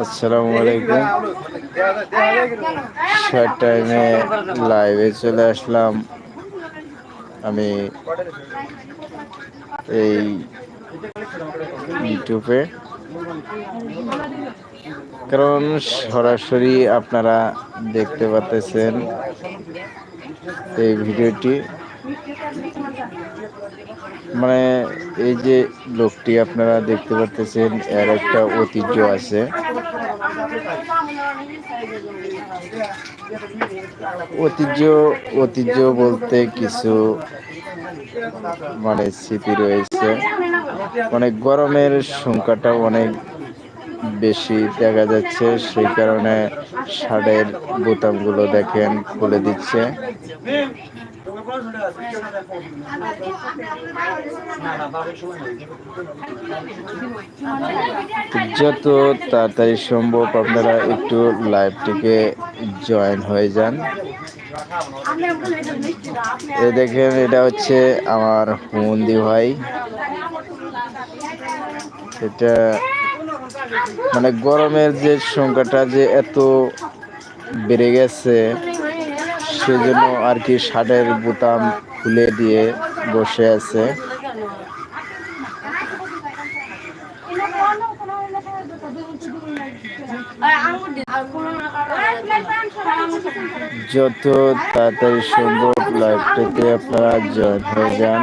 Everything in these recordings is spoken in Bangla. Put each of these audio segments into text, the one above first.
আসসালামু আলাইকুম। শর্ট টাইমে লাইভে চলে আসলাম। আমি এই ইউটিউবে কারণ সরাসরি আপনারা দেখতে পাচ্ছেন এই ভিডিওটি। মানে এই যে লোকটি আপনারা দেখতে পাচ্ছেন এর একটা ঐতিহ্য আছে। ঐতিহ্য ঐতিহ্য বলতে কিছু মানে স্মৃতি রয়েছে। অনেক গরমের সংখ্যাটা অনেক বেশি দেখা যাচ্ছে, সেই কারণে শার্টের বোতামগুলো দেখেন, খুলে দিচ্ছে। যত তাড়াতাড়ি সম্ভব আপনারা একটু লাইভটিকে জয়েন হয়ে যান। এ দেখেন, এটা হচ্ছে আমার হুমন্দি ভাই। এটা মানে গরমের যে সংখ্যাটা যে এত বেড়ে গেছে সেজন্য আর কি শার্টের বোতাম খুলে দিয়ে বসে আছে। যত তাড়াতাড়ি সম্ভব লাইভটাতে আপনারা জয়েন হয়ে যান।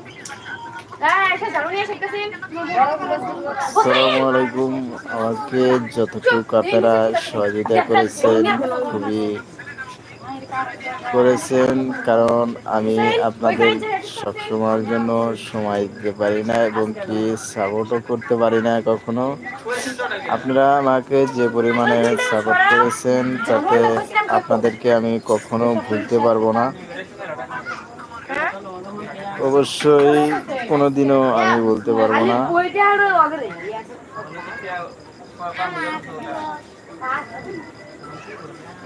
আসসালামু আলাইকুম আমাকে যতটুকু আপনারা সহযোগিতা করেছেন, খুবই করেছেন, কারণ আমি আপনাদের সবসময়ের জন্য সময় দিতে পারি না এবং কি সাপোর্টও করতে পারি না কখনো। আপনারা আমাকে যে পরিমাণে সাপোর্ট করেছেন, তাতে আপনাদেরকে আমি কখনো ভুলতে পারব না। অবশ্যই কোনোদিনও আমি বলতে পারব না।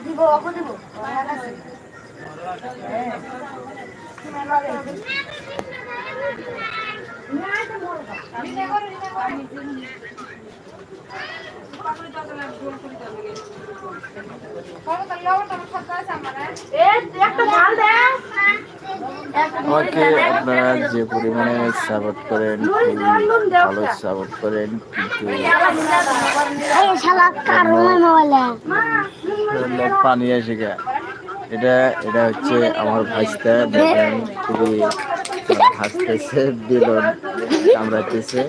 দিব দিব আমাকে আপনারা যে পরিমাণে সাপোর্ট করেন ভালো সাপোর্ট করেন কিন্তু পানি এসে গে। এটা এটা হচ্ছে আমার ভাইস্তা দেখেন খুবই হাসতেছে বিলন কামড়াতেছে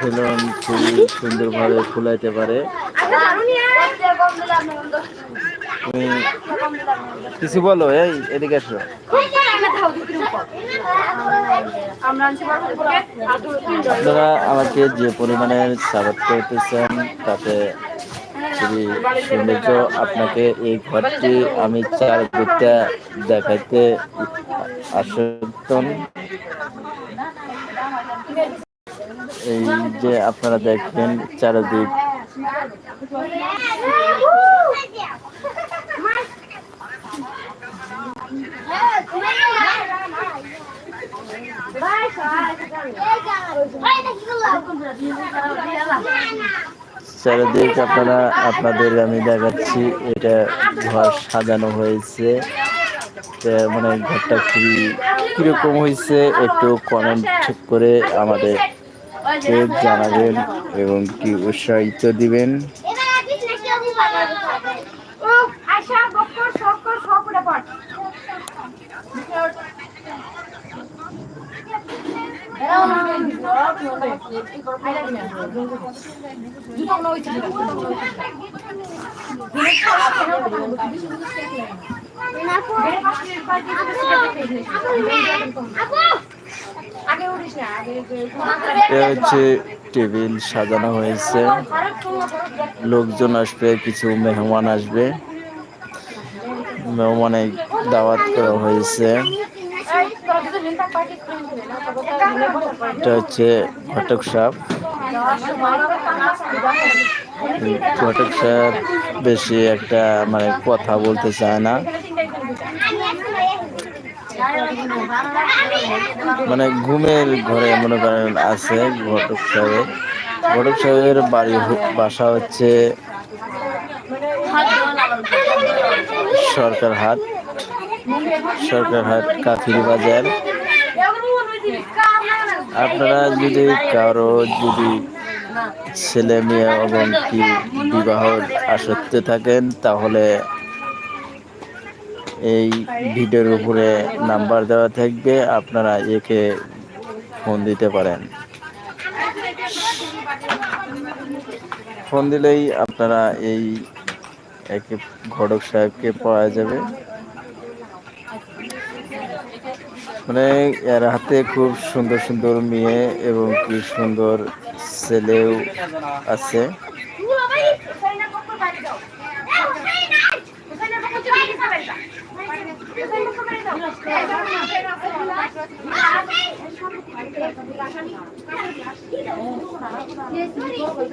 বেলুন খুবই সুন্দরভাবে ফুলাইতে পারে। কিছু বলো, এই, এদিকে আসো আপনারা আমাকে যে পরিমাণে সাপোর্ট করতেছেন, তাতে খুবই সৌন্দর্য। আপনাকে এই ঘরটি আমি চার দেখাইতে আসতন এই যে আপনারা দেখেন চারদিক। চারিদিক আপনারা, আপনাদের আমি দেখাচ্ছি, এটা ঘর সাজানো হয়েছে। মানে ঘরটা খুবই কীরকম হয়েছে একটু কমেন্ট করে আমাদের জানাবেন এবং কি উৎসাহিত দিবেন আপু এটা হচ্ছে টেবিল সাজানো হয়েছে। লোকজন আসবে কিছু মেহমান আসবে। মেহমানে দাওয়াত করা হয়েছে। এটা হচ্ছে ঘটক সাপ। ঘটক সাপ বেশি একটা মানে কথা বলতে চায় না। মানে ঘুমের ঘরে মনে করেন আছে ঘটক সাহেব ঘটক সাহেবের বাড়ি বাসা হচ্ছে সরকার হাট। সরকার হাট কাফির বাজার। আপনারা যদি কারও যদি ছেলে মেয়ে এবং কি বিবাহ আসক্তে থাকেন, তাহলে এই ভিডিওর উপরে নাম্বার দেওয়া থাকবে, আপনারা একে ফোন দিতে পারেন। ফোন দিলেই আপনারা এই একে ঘটক সাহেবকে পাওয়া যাবে। মানে এর হাতে খুব সুন্দর সুন্দর মেয়ে এবং কি সুন্দর ছেলেও আছে।